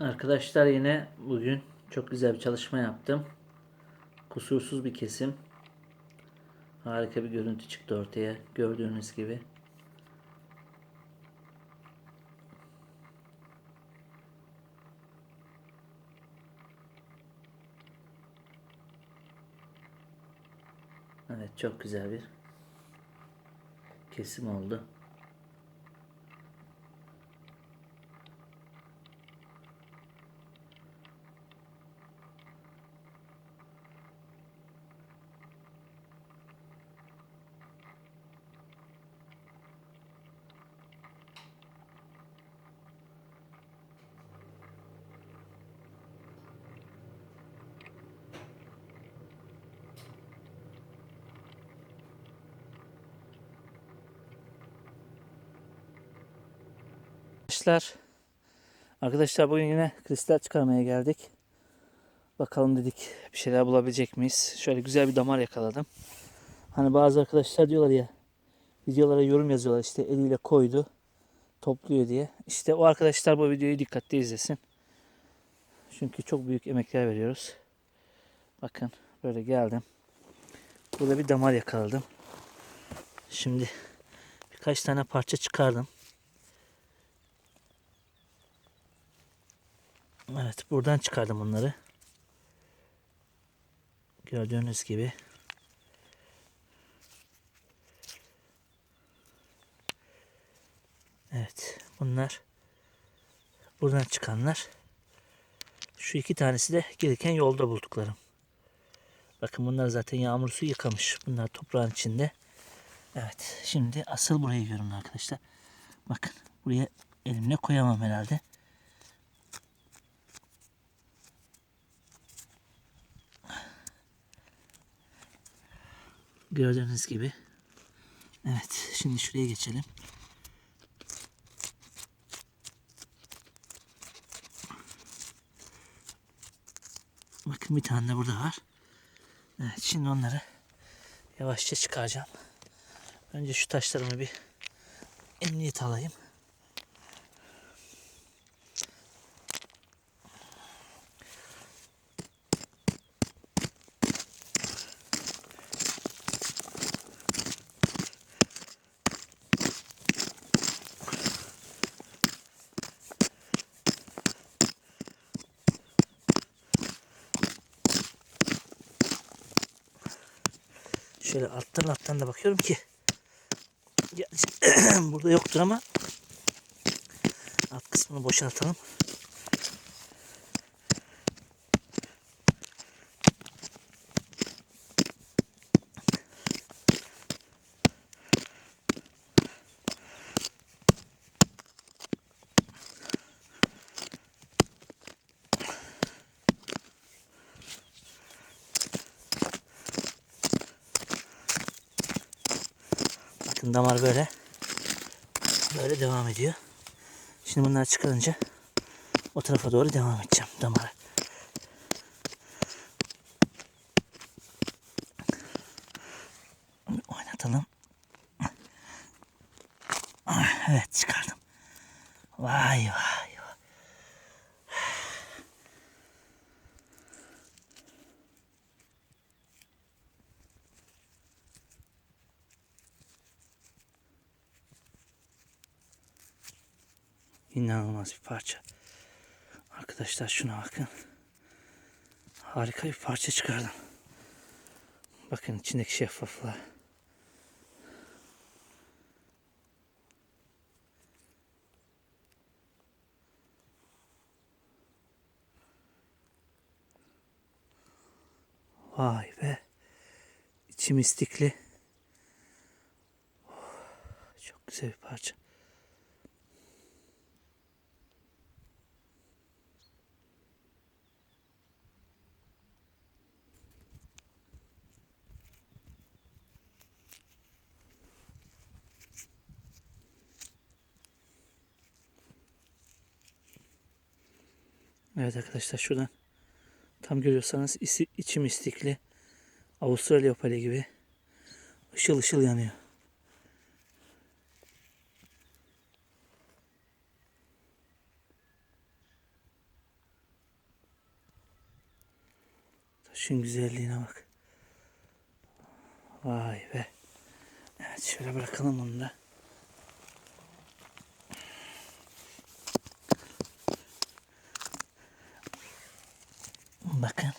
Arkadaşlar yine bugün çok güzel bir çalışma yaptım. Kusursuz bir kesim. Harika bir görüntü çıktı ortaya. Gördüğünüz gibi. Evet çok güzel bir kesim oldu. Arkadaşlar, arkadaşlar bugün yine kristal çıkarmaya geldik. Bakalım dedik bir şeyler bulabilecek miyiz? Şöyle güzel bir damar yakaladım. Hani bazı arkadaşlar diyorlar ya videolara yorum yazıyorlar işte eliyle koydu topluyor diye. İşte o arkadaşlar bu videoyu dikkatli izlesin. Çünkü çok büyük emekler veriyoruz. Bakın böyle geldim. Burada bir damar yakaladım. Şimdi birkaç tane parça çıkardım. Evet buradan çıkardım onları. Gördüğünüz gibi. Evet bunlar buradan çıkanlar. Şu iki tanesi de gelirken yolda bulduklarım. Bakın bunlar zaten yağmur suyu yıkamış. Bunlar toprağın içinde. Evet şimdi asıl burayı görün arkadaşlar. Bakın buraya elimle koyamam herhalde. Gördüğünüz gibi. Evet şimdi şuraya geçelim. Bakın bir tane de burada var. Evet şimdi onları yavaşça çıkaracağım. Önce şu taşlarımı bir emniyet alayım. Şöyle alttan alttan da bakıyorum ki burada yoktur ama alt kısmını boşaltalım. Damar böyle. Böyle devam ediyor. Şimdi bunları çıkarınca o tarafa doğru devam edeceğim damara. Bir Oynatalım. Evet çıkardım. Vay vay vay. İnanılmaz bir parça. Arkadaşlar şuna bakın. Harika bir parça çıkardım. Bakın içindeki şeffaflığa. Vay be. İçi mistikli. Oh, Çok güzel bir parça. Evet arkadaşlar şuradan tam görüyorsanız içim istikli Avustralya opali gibi ışıl ışıl yanıyor. Taşın güzelliğine bak. Vay be. Evet şöyle bırakalım onu da. Bakın.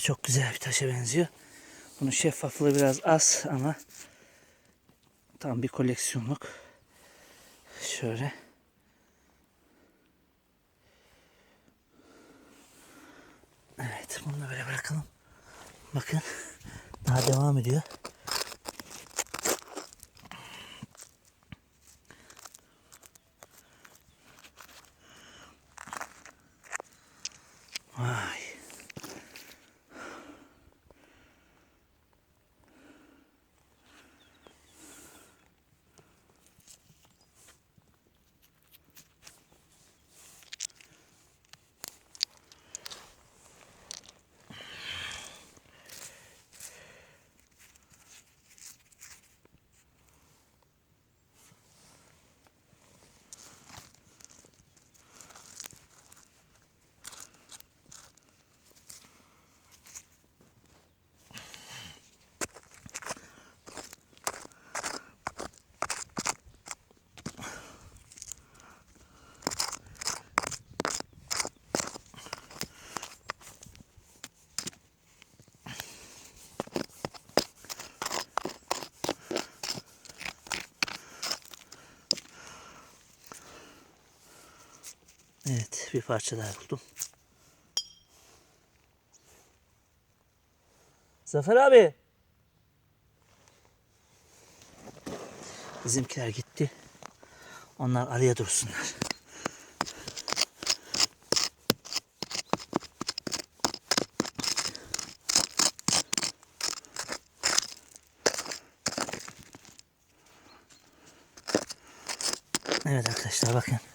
Çok güzel bir taşa benziyor. Bunun şeffaflığı biraz az ama tam bir koleksiyonluk. Şöyle. Evet bunu da böyle bırakalım. Bakın daha devam ediyor. Vay. Evet bir parça daha buldum. Zafer abi. Bizimkiler gitti. Onlar araya dursunlar. Evet arkadaşlar bakın.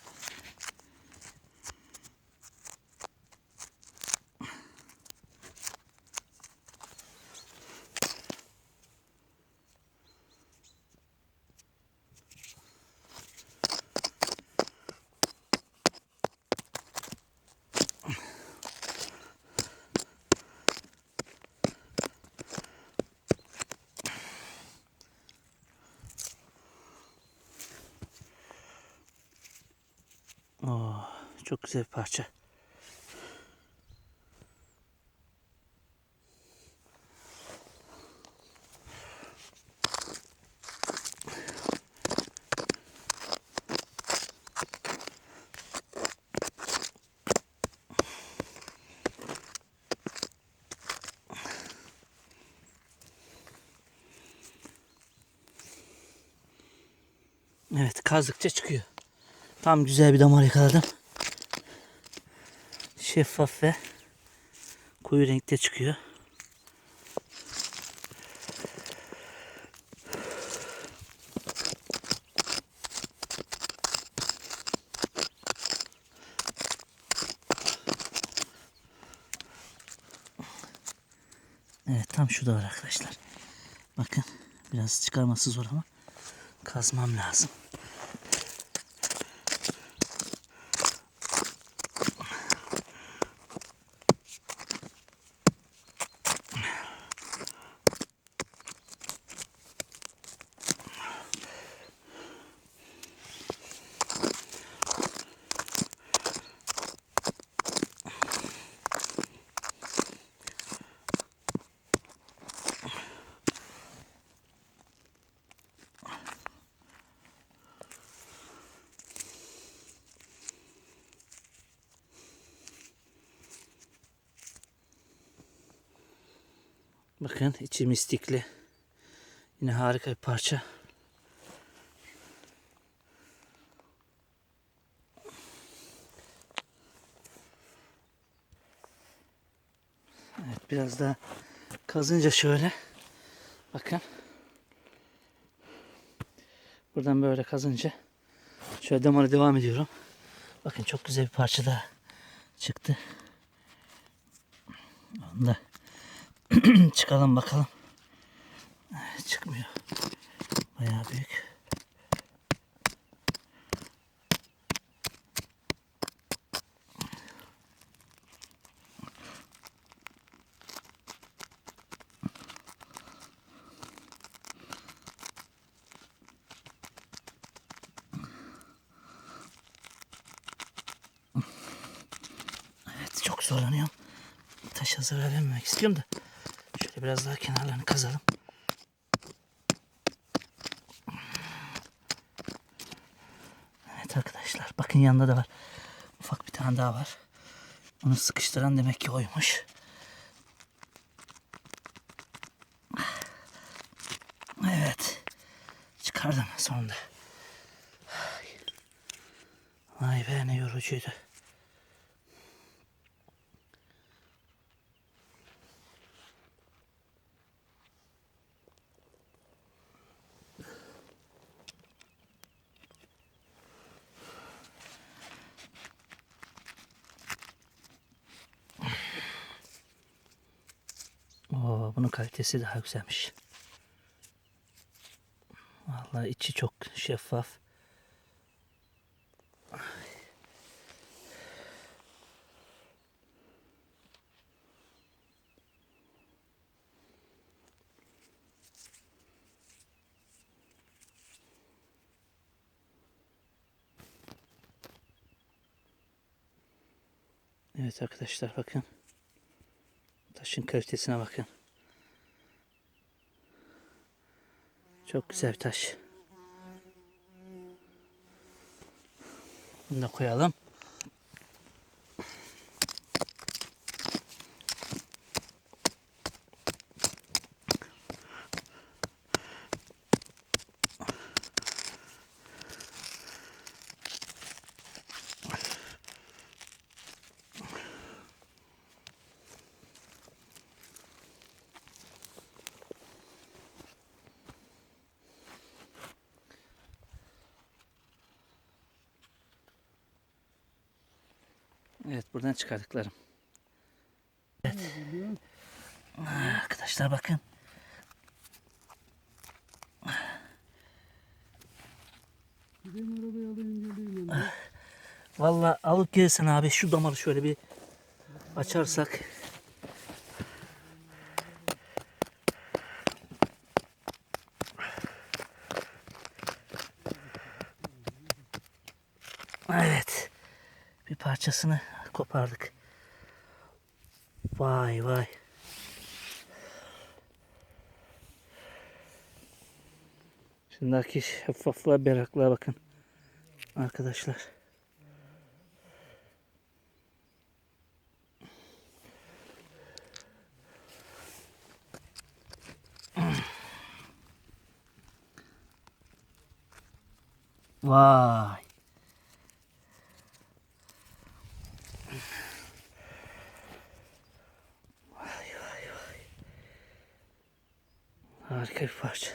Çok güzel bir parça. Evet kazdıkça çıkıyor. Tam güzel bir damar yakaladım. Şeffaf ve koyu renkte çıkıyor. Evet tam şu da var arkadaşlar. Bakın biraz çıkarması zor ama kazmam lazım. Bakın içi mistikli. Yine harika bir parça. Evet biraz daha kazınca şöyle. Bakın. Buradan böyle kazınca şöyle damara devam ediyorum. Bakın çok güzel bir parça daha çıktı. Onu da çıkalım bakalım. Çıkmıyor. Bayağı büyük. Evet çok zorlanıyorum. Taşa zarar vermemek istiyorum da. Şöyle biraz daha kenarlarını kazalım. Evet arkadaşlar bakın yanında da var. Ufak bir tane daha var. Onu sıkıştıran demek ki oymuş. Evet. Çıkardım sonunda. Vay be ne yorucuydu. Oo, bunun kalitesi daha güzelmiş. Vallahi içi çok şeffaf. Evet arkadaşlar bakın. Taşın kalitesine bakın. Çok güzel bir taş. Bunu da koyalım. Evet buradan çıkardıklarım. Evet. Arkadaşlar bakın. Vallahi alıp gelsen abi şu damarı şöyle bir açarsak. Evet. Bir parçasını kopardık. Vay vay. Şundaki şeffaflığa berraklığa bakın. Arkadaşlar. Vay Harika bir parça.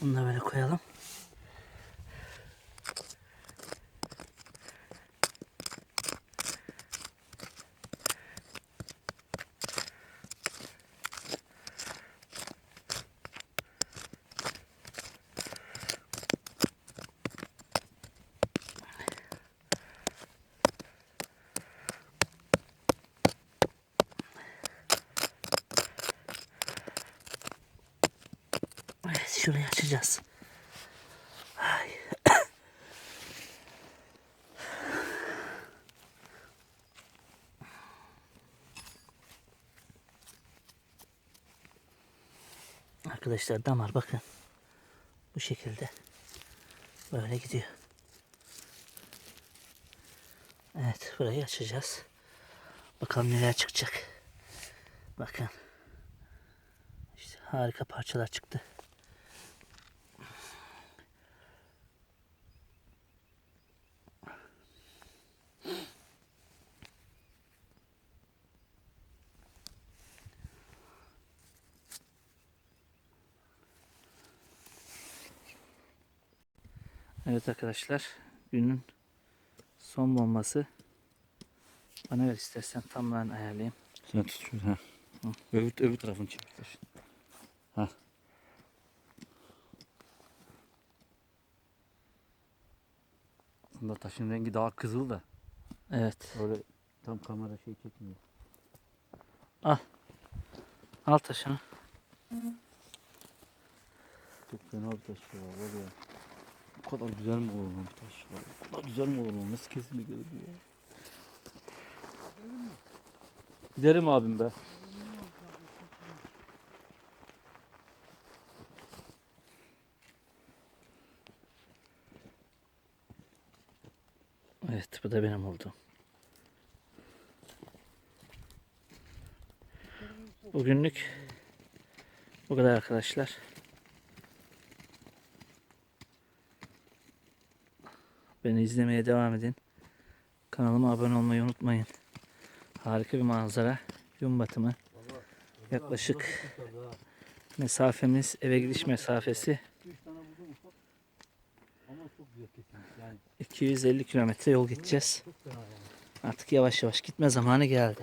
Bunu da böyle koyalım. Evet şurayı açacağız. Ay. Arkadaşlar damar bakın. Bu şekilde. Böyle gidiyor. Evet burayı açacağız. Bakalım neler çıkacak. Bakın. İşte harika parçalar çıktı. Evet arkadaşlar günün son bombası. Bana ver istersen tam ben ayarlayayım. Sen tut şunu ha. Öbür, öbür tarafını çek. Ha. Aslında taşın rengi daha kızıl da. Evet. Öyle tam kamera şey çekmiyor. Al taşını. Çok fena bir taş ya. Bu kadar güzel mi olur lan bir taş? Bu kadar güzel mi olur lan? Nasıl gelir bu ya? Giderim abim be. Evet bu da benim oldu. Bugünlük bu kadar arkadaşlar. Beni izlemeye devam edin. Kanalıma abone olmayı unutmayın. Harika bir manzara. Gün batımı. Yaklaşık mesafemiz eve gidiş mesafesi Üç tane buldum ufak. Ama çok güzel kesinlikle. Yani 250 kilometre yol gideceğiz. Artık yavaş yavaş gitme zamanı geldi.